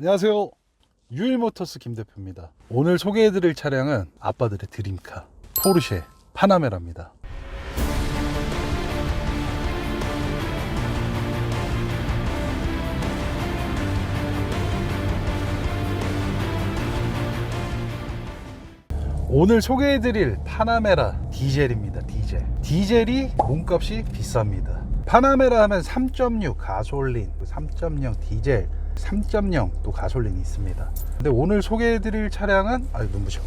안녕하세요. 유일모터스 김 대표입니다. 오늘 소개해드릴 차량은 아빠들의 드림카 포르쉐 파나메라입니다. 오늘 소개해드릴 파나메라 디젤입니다. 디젤. 디젤이 몸값이 비쌉니다. 파나메라 하면 3.6 가솔린, 3.0 디젤, 3.0 또 가솔린이 있습니다. 근데 오늘 소개해드릴 차량은 아유 눈부셔.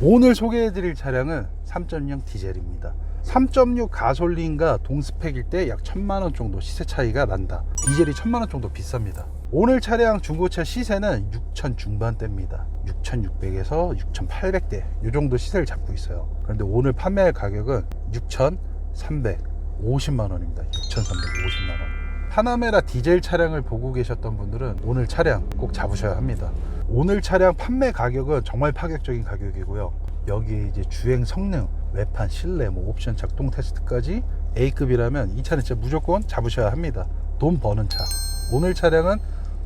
오늘 소개해드릴 차량은 3.0 디젤입니다. 3.6 가솔린과 동스펙일 때 약 1000만 원 정도 시세 차이가 난다. 디젤이 1000만 원 정도 비쌉니다. 오늘 차량 중고차 시세는 6천 중반대입니다. 6,600에서 6,800대 이 정도 시세를 잡고 있어요. 그런데 오늘 판매할 가격은 6,350만 원입니다. 6,350만 원. 파나메라 디젤 차량을 보고 계셨던 분들은 오늘 차량 꼭 잡으셔야 합니다. 오늘 차량 판매 가격은 정말 파격적인 가격이고요. 여기에 이제 주행 성능, 외판, 실내, 뭐 옵션 작동 테스트까지 A급이라면 이 차는 진짜 무조건 잡으셔야 합니다. 돈 버는 차. 오늘 차량은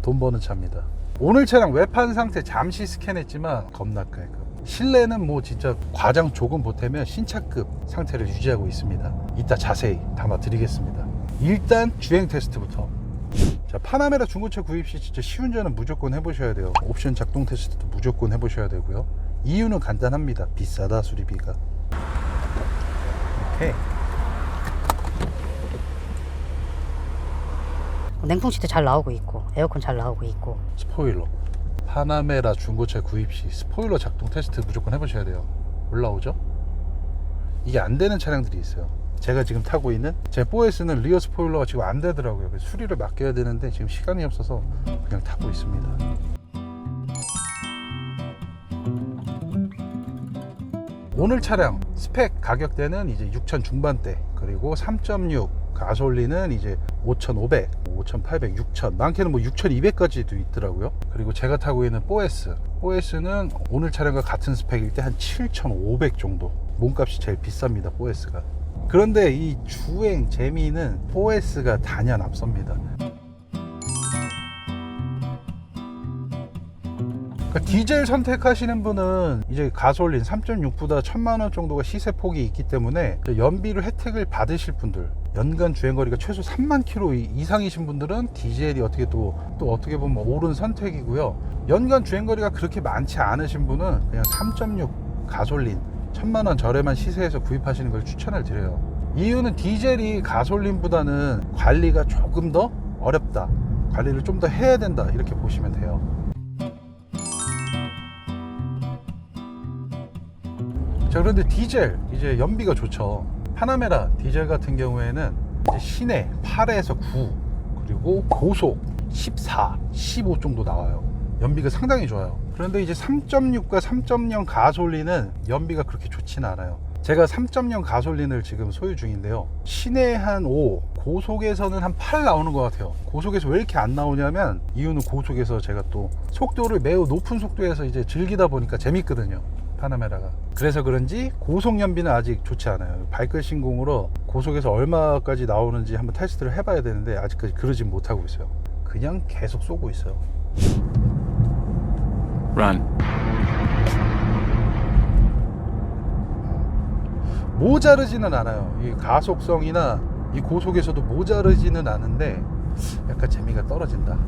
돈 버는 차입니다. 오늘 차량 외판 상태 잠시 스캔했지만 겁나 깔끔. 실내는 뭐 진짜 과장 조금 보태면 신차급 상태를 유지하고 있습니다. 이따 자세히 담아 드리겠습니다. 일단 주행 테스트부터. 자, 파나메라 중고차 구입 시 진짜 시운전은 무조건 해보셔야 돼요. 옵션 작동 테스트도 무조건 해보셔야 되고요. 이유는 간단합니다. 비싸다 수리비가. 오케이. 냉풍시도 잘 나오고 있고 에어컨 잘 나오고 있고 스포일러. 파나메라 중고차 구입 시 스포일러 작동 테스트 무조건 해보셔야 돼요. 올라오죠? 이게 안 되는 차량들이 있어요. 제가 지금 타고 있는 제 4S는 리어 스포일러가 지금 안 되더라고요. 수리를 맡겨야 되는데 지금 시간이 없어서 그냥 타고 있습니다. 오늘 차량 스펙 가격대는 이제 6천 중반대 그리고 3.6 가솔린은 이제 5,500, 5,800, 6,000 많게는 뭐 6,200까지도 있더라고요. 그리고 제가 타고 있는 4S, 4S는 오늘 차량과 같은 스펙일 때 한 7,500 정도. 몸값이 제일 비쌉니다. 4S가. 그런데 이 주행 재미는 4S가 단연 앞섭니다. 그러니까 디젤 선택하시는 분은 이제 가솔린 3.6보다 1000만 원 정도가 시세 폭이 있기 때문에 연비를 혜택을 받으실 분들 연간 주행 거리가 최소 3만 킬로 이- 이상이신 분들은 디젤이 어떻게 또, 또 어떻게 보면 옳은 선택이고요 연간 주행 거리가 그렇게 많지 않으신 분은 그냥 3.6 가솔린 1000만 원 저렴한 시세에서 구입하시는 걸 추천을 드려요. 이유는 디젤이 가솔린보다는 관리가 조금 더 어렵다. 관리를 좀 더 해야 된다. 이렇게 보시면 돼요. 자 그런데 디젤 이제 연비가 좋죠. 파나메라 디젤 같은 경우에는 시내 8에서 9 그리고 고속 14, 15 정도 나와요. 연비가 상당히 좋아요 그런데 이제 3.6과 3.0 가솔린은 연비가 그렇게 좋지는 않아요. 제가 3.0 가솔린을 지금 소유 중인데요. 시내 한 5, 고속에서는 한 8 나오는 것 같아요. 고속에서 왜 이렇게 안 나오냐면 이유는 고속에서 제가 또 속도를 매우 높은 속도에서 이제 즐기다 보니까 재밌거든요. 파나메라가. 그래서 그런지 고속 연비는 아직 좋지 않아요. 발끝 신공으로 고속에서 얼마까지 나오는지 한번 테스트를 해봐야 되는데 아직까지 그러진 못하고 있어요. 그냥 계속 쏘고 있어요 Run. 모자르지는 않아요. 이 가속성이나 이 고속에서도 모자르지는 않은데 약간 재미가 떨어진다.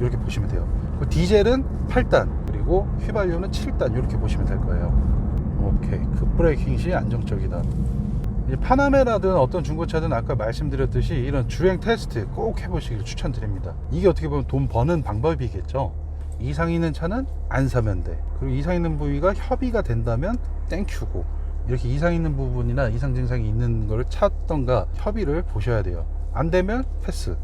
이렇게 보시면 돼요. 그 디젤은 8단 그리고 휘발유는 7단 이렇게 보시면 될 거예요. 오케이. 급브레이킹 시 안정적이다. 이 파나메라든 어떤 중고차든 아까 말씀드렸듯이 이런 주행 테스트 꼭 해보시길 추천드립니다. 이게 어떻게 보면 돈 버는 방법이겠죠 이상 있는 차는 안 사면 돼. 그리고 이상 있는 부위가 협의가 된다면 땡큐고. 이렇게 이상 있는 부분이나 이상 증상이 있는 걸 찾던가 협의를 보셔야 돼요. 안 되면 패스.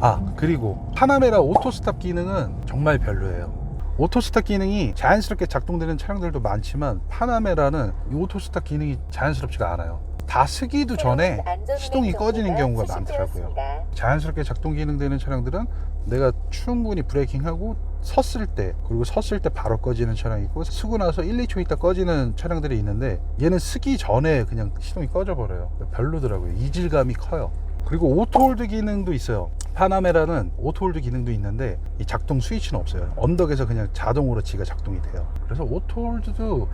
아 그리고 파나메라 오토스탑 기능은 정말 별로예요. 오토스탑 기능이 자연스럽게 작동되는 차량들도 많지만 파나메라는 이 오토스탑 기능이 자연스럽지가 않아요 다 쓰기도 전에 시동이 꺼지는 경우가 많더라고요. 자연스럽게 작동 기능되는 차량들은 내가 충분히 브레이킹하고 섰을 때 그리고 섰을 때 바로 꺼지는 차량이 있고 쓰고 나서 1, 2초 있다 꺼지는 차량들이 있는데 얘는 쓰기 전에 그냥 시동이 꺼져 버려요. 별로더라고요. 이질감이 커요. 그리고 오토홀드 기능도 있어요. 파나메라는 오토홀드 기능도 있는데 이 작동 스위치는 없어요. 언덕에서 그냥 자동으로 지가 작동이 돼요. 그래서 오토홀드도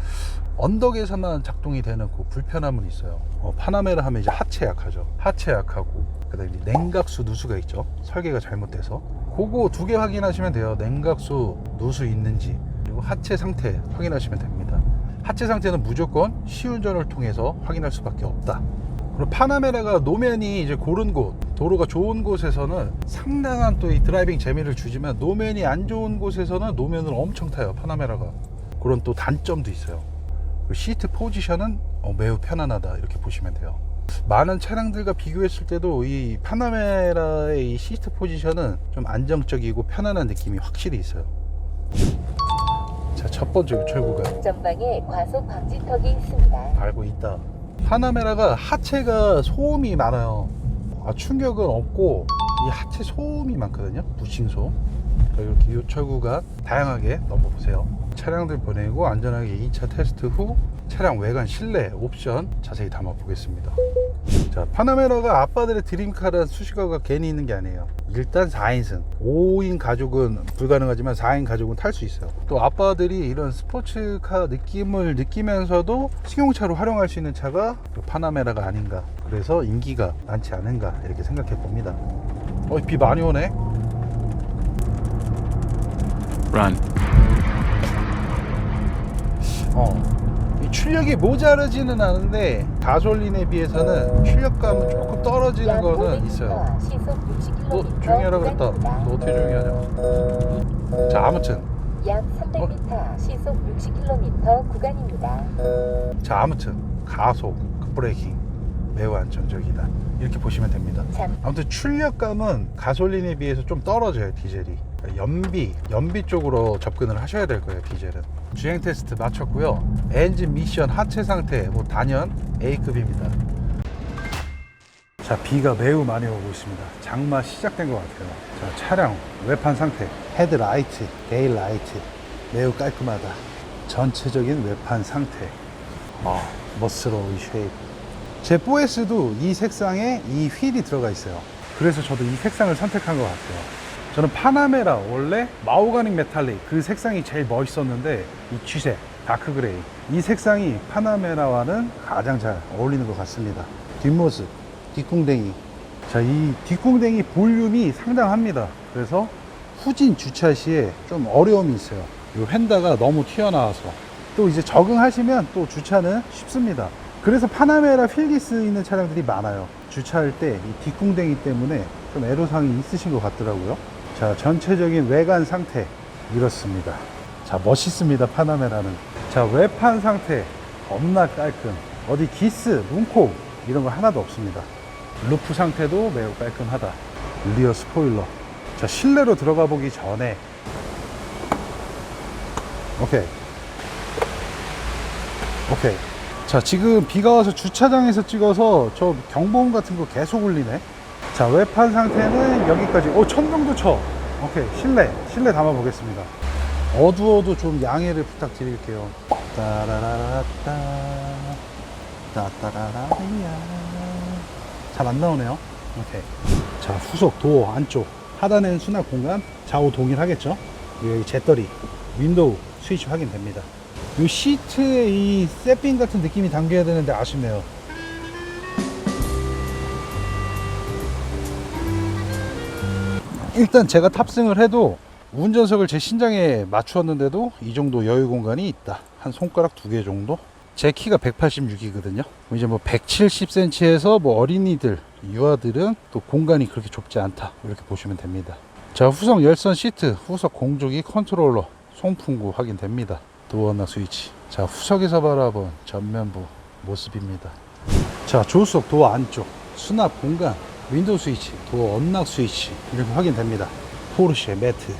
언덕에서만 작동이 되는 그 불편함은 있어요. 어, 파나메라 하면 이제 하체 약하죠. 하체 약하고 그 다음에 이제 냉각수 누수가 있죠. 설계가 잘못돼서 그거 두 개 확인하시면 돼요. 냉각수 누수 있는지 그리고 하체 상태 확인하시면 됩니다. 하체 상태는 무조건 시운전을 통해서 확인할 수밖에 없다. 그리고 파나메라가 노면이 이제 고른 곳, 도로가 좋은 곳에서는 상당한 또 이 드라이빙 재미를 주지만 노면이 안 좋은 곳에서는 노면을 엄청 타요. 파나메라가 그런 또 단점도 있어요. 그리고 시트 포지션은 어, 매우 편안하다 이렇게 보시면 돼요. 많은 차량들과 비교했을 때도 이 파나메라의 이 시트 포지션은 좀 안정적이고 편안한 느낌이 확실히 있어요. 자, 첫 번째 유철구가 전방에 과속 방지턱이 있습니다. 알고 있다. 파나메라가 하체가 소음이 많아요. 아, 충격은 없고 이 하체 소음이 많거든요. 부싱 소음. 자, 이렇게 요철구가 다양하게 넘어보세요. 차량들 보내고 안전하게 2차 테스트 후 차량 외관 실내 옵션 자세히 담아 보겠습니다. 자, 파나메라가 아빠들의 드림카라는 수식어가 괜히 있는 게 아니에요. 일단 4인승, 5인 가족은 불가능하지만 4인 가족은 탈 수 있어요. 또 아빠들이 이런 스포츠카 느낌을 느끼면서도 승용차로 활용할 수 있는 차가 그 파나메라가 아닌가. 그래서 인기가 많지 않은가 이렇게 생각해 봅니다. 어, 비 많이 오네. Run. 어, 이 출력이 모자르지는 않은데 가솔린에 비해서는 출력감은 조금 떨어지는 약 거는 500m, 있어요. 시속 너 60km 조용히 하라 그랬다. 너 어떻게 조용히 하냐? 자, 아무튼, 약 300m, 시속 60km 구간입니다. 자, 아무튼 가속, 급브레이킹 매우 안정적이다. 이렇게 보시면 됩니다. 잠 아무튼 출력감은 가솔린에 비해서 좀 떨어져요, 디젤이. 연비, 연비 쪽으로 접근을 하셔야 될 거예요, 디젤은. 주행 테스트 마쳤고요. 엔진 미션 하체 상태, 뭐 단연 A급입니다. 자, 비가 매우 많이 오고 있습니다. 장마 시작된 것 같아요. 자, 차량 외판 상태, 헤드라이트, 데일라이트 매우 깔끔하다. 전체적인 외판 상태. 아, 멋스러운 쉐입. 제 4S도 이 색상에 이 휠이 들어가 있어요. 그래서 저도 이 색상을 선택한 것 같아요. 저는 파나메라 원래 마오가닉 메탈릭 그 색상이 제일 멋있었는데 이 쥐색 다크 그레이 이 색상이 파나메라와는 가장 잘 어울리는 것 같습니다. 뒷모습 뒷궁댕이 자 이 뒷궁댕이 볼륨이 상당합니다. 그래서 후진 주차 시에 좀 어려움이 있어요. 이 휀다가 너무 튀어나와서 또 이제 적응하시면 또 주차는 쉽습니다. 그래서 파나메라 필기스 있는 차량들이 많아요. 주차할 때 이 뒷궁댕이 때문에 좀 애로사항이 있으신 것 같더라고요. 자, 전체적인 외관 상태 이렇습니다. 자, 멋있습니다. 파나메라는. 자, 외판 상태 겁나 깔끔. 어디 기스, 문콕 이런 거 하나도 없습니다. 루프 상태도 매우 깔끔하다. 리어 스포일러. 자, 실내로 들어가 보기 전에 오케이. 오케이. 자, 지금 비가 와서 주차장에서 찍어서 저 경보음 같은 거 계속 울리네. 자, 외판 상태는 여기까지. 오, 천정도 쳐. 오케이. 실내. 실내 담아 보겠습니다. 어두워도 좀 양해를 부탁드릴게요. 따라라라따. 따따라라야. 잘 안 나오네요. 오케이. 자, 후속 도어 안쪽. 하단엔 수납 공간. 좌우 동일하겠죠? 여기 재떨이. 윈도우 스위치 확인됩니다. 이 시트에 이 세핑 같은 느낌이 담겨야 되는데 아쉽네요. 일단 제가 탑승을 해도 운전석을 제 신장에 맞추었는데도 이 정도 여유 공간이 있다. 한 손가락 두 개 정도? 제 키가 186이거든요. 이제 뭐 170cm에서 뭐 어린이들, 유아들은 또 공간이 그렇게 좁지 않다. 이렇게 보시면 됩니다. 자, 후석 열선 시트, 후석 공조기 컨트롤러, 송풍구 확인됩니다. 도어나 스위치. 자, 후석에서 바라본 전면부 모습입니다. 자, 조수석 도어 안쪽, 수납 공간, 윈도우 스위치, 도어 언락 스위치 이렇게 확인됩니다. 포르쉐 매트.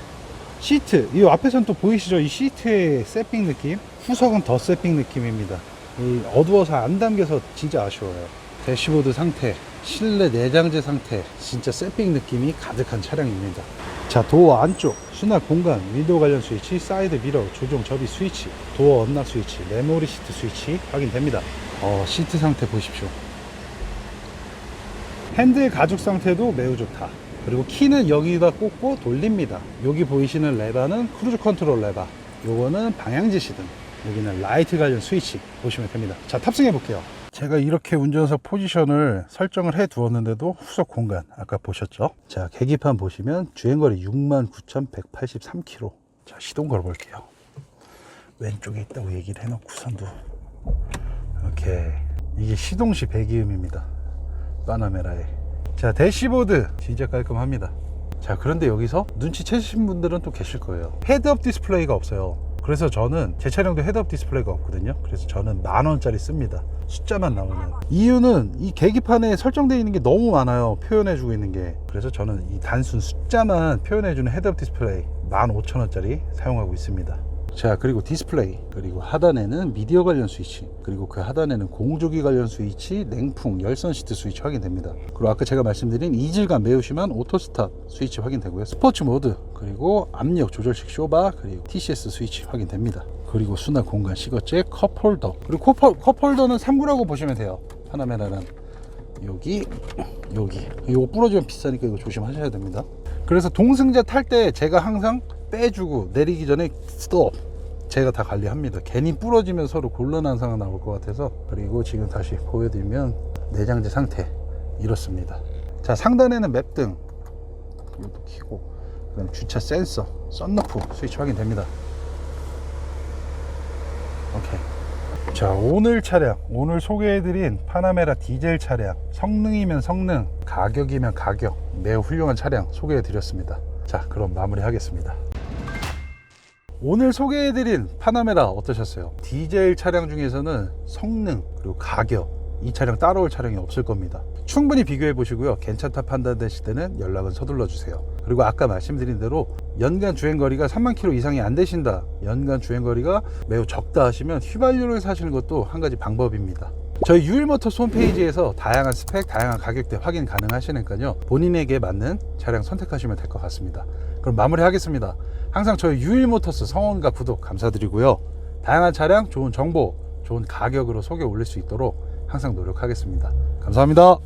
시트, 이 앞에서는 또 보이시죠? 이 시트의 세핑 느낌? 후석은 더 세핑 느낌입니다. 이 어두워서 안 담겨서 진짜 아쉬워요. 대시보드 상태, 실내 내장재 상태, 진짜 세핑 느낌이 가득한 차량입니다. 자, 도어 안쪽, 수납 공간, 윈도우 관련 스위치, 사이드 미러, 조종 접이 스위치, 도어 언락 스위치, 메모리 시트 스위치 확인됩니다. 어, 시트 상태 보십시오. 핸들 가죽 상태도 매우 좋다. 그리고 키는 여기다 꽂고 돌립니다. 여기 보이시는 레바는 크루즈 컨트롤 레바. 요거는 방향 지시등. 여기는 라이트 관련 스위치 보시면 됩니다. 자, 탑승해 볼게요. 제가 이렇게 운전석 포지션을 설정을 해 두었는데도 후속 공간 아까 보셨죠? 자, 계기판 보시면 주행거리 69,183km. 자, 시동 걸어 볼게요. 왼쪽에 있다고 얘기를 해놓고 선도 이렇게 이게 시동시 배기음입니다. 파나메라에. 자, 대시보드 진짜 깔끔합니다. 자, 그런데 여기서 눈치채신 분들은 또 계실 거예요. 헤드업 디스플레이가 없어요. 그래서 저는 제 차량도 헤드업 디스플레이가 없거든요. 그래서 저는 만 원짜리 씁니다. 숫자만 나오는. 이유는 이 계기판에 설정되어 있는 게 너무 많아요. 표현해주고 있는 게. 그래서 저는 이 단순 숫자만 표현해주는 헤드업 디스플레이 만 오천 원짜리 사용하고 있습니다. 자 그리고 디스플레이 그리고 하단에는 미디어 관련 스위치 그리고 그 하단에는 공조기 관련 스위치 냉풍 열선 시트 스위치 확인됩니다. 그리고 아까 제가 말씀드린 이질감 매우 심한 오토 스탑 스위치 확인되고요. 스포츠 모드 그리고 압력 조절식 쇼바 그리고 TCS 스위치 확인됩니다. 그리고 수납 공간 시거제 컵홀더. 그리고 컵홀, 컵홀더는 3구라고 보시면 돼요. 파나메라는 여기 여기. 이거 부러지면 비싸니까 이거 조심하셔야 됩니다. 그래서 동승자 탈 때 제가 항상 빼주고 내리기 전에 스톱 제가 다 관리합니다. 괜히 부러지면 서로 곤란한 상황 나올 것 같아서 그리고 지금 다시 보여드리면 내장재 상태 이렇습니다. 자 상단에는 맵등 이것도 키고 그다음 주차 센서 썬루프 스위치 확인됩니다. 오케이. 자 오늘 차량 오늘 소개해드린 파나메라 디젤 차량 성능이면 성능 가격이면 가격 매우 훌륭한 차량 소개해드렸습니다. 자 그럼 마무리 하겠습니다 오늘 소개해드린 파나메라 어떠셨어요? 디젤 차량 중에서는 성능 그리고 가격 이 차량 따라올 차량이 없을 겁니다. 충분히 비교해 보시고요. 괜찮다 판단되실 때는 연락은 서둘러 주세요. 그리고 아까 말씀드린 대로 연간 주행 거리가 3만 킬로 이상이 안 되신다. 연간 주행 거리가 매우 적다 하시면 휘발유를 사시는 것도 한 가지 방법입니다 저희 유일모터스 홈페이지에서 다양한 스펙, 다양한 가격대 확인 가능하시니까요. 본인에게 맞는 차량 선택하시면 될 것 같습니다. 그럼 마무리하겠습니다. 항상 저희 유일모터스 성원과 구독 감사드리고요. 다양한 차량, 좋은 정보, 좋은 가격으로 소개 올릴 수 있도록 항상 노력하겠습니다. 감사합니다